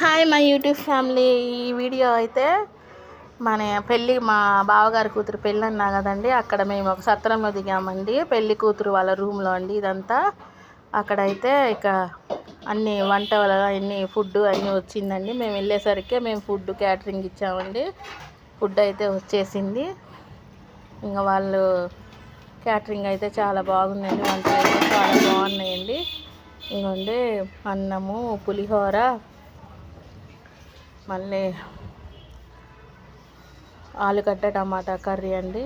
Hi మా YouTube family. ఈ video అయితే మన పెళ్ళి మా బావగారి కూతురు పెళ్ళి అన్నా కదండి. అక్కడ మేము ఒక సత్రంలో దిగామండి. పెళ్ళి కూతురు వాళ్ళ రూమ్లో అండి ఇదంతా. అక్కడైతే ఇక అన్ని వంట అన్ని ఫుడ్ అన్నీ వచ్చిందండి. మేము వెళ్ళేసరికి మేము ఫుడ్ క్యాటరింగ్ ఇచ్చామండి. ఫుడ్ అయితే వచ్చేసింది. ఇంకా వాళ్ళు క్యాటరింగ్ అయితే చాలా బాగుందండి. వంటలు అయితే చాలా బాగున్నాయండి. ఇంకోండి అన్నము పులిహోర మళ్ళీ ఆలుగడ్డ టమాటా కర్రీ అండి.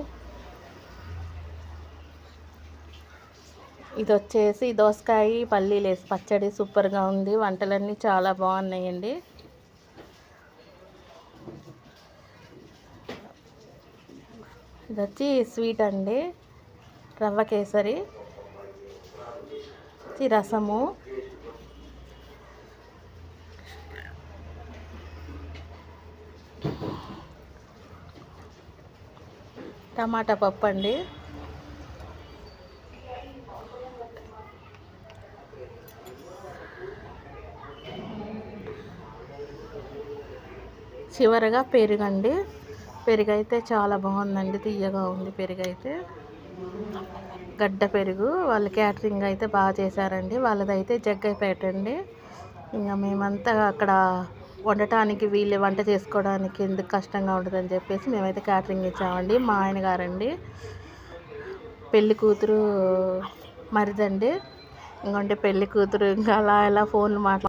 ఇది వచ్చేసి దోసకాయ పల్లీలు వేసి పచ్చడి సూపర్గా ఉంది. వంటలన్నీ చాలా బాగున్నాయండి. ఇది వచ్చి స్వీట్ అండి. రవ్వ కేసరి. రసము. టమాటా పప్పు అండి. చివరగా పెరుగండి. పెరుగు అయితే చాలా బాగుందండి తీయగా ఉంది పెరుగు అయితే గడ్డ పెరుగు వాళ్ళు క్యాటరింగ్ అయితే బాగా చేశారండి. వాళ్ళదైతే జగ్గైపేట అండి. ఇంకా మేమంతా అక్కడ వండటానికి వీళ్ళు వంట చేసుకోవడానికి ఎందుకు కష్టంగా ఉంటుందని చెప్పేసి మేమైతే క్యాటరింగ్ ఇచ్చామండి. మా ఆయన గారండి. పెళ్ళి కూతురు మరిదండి. ఇంకంటే పెళ్ళి కూతురు ఇంకా అలా ఎలా ఫోన్లు మాట్లా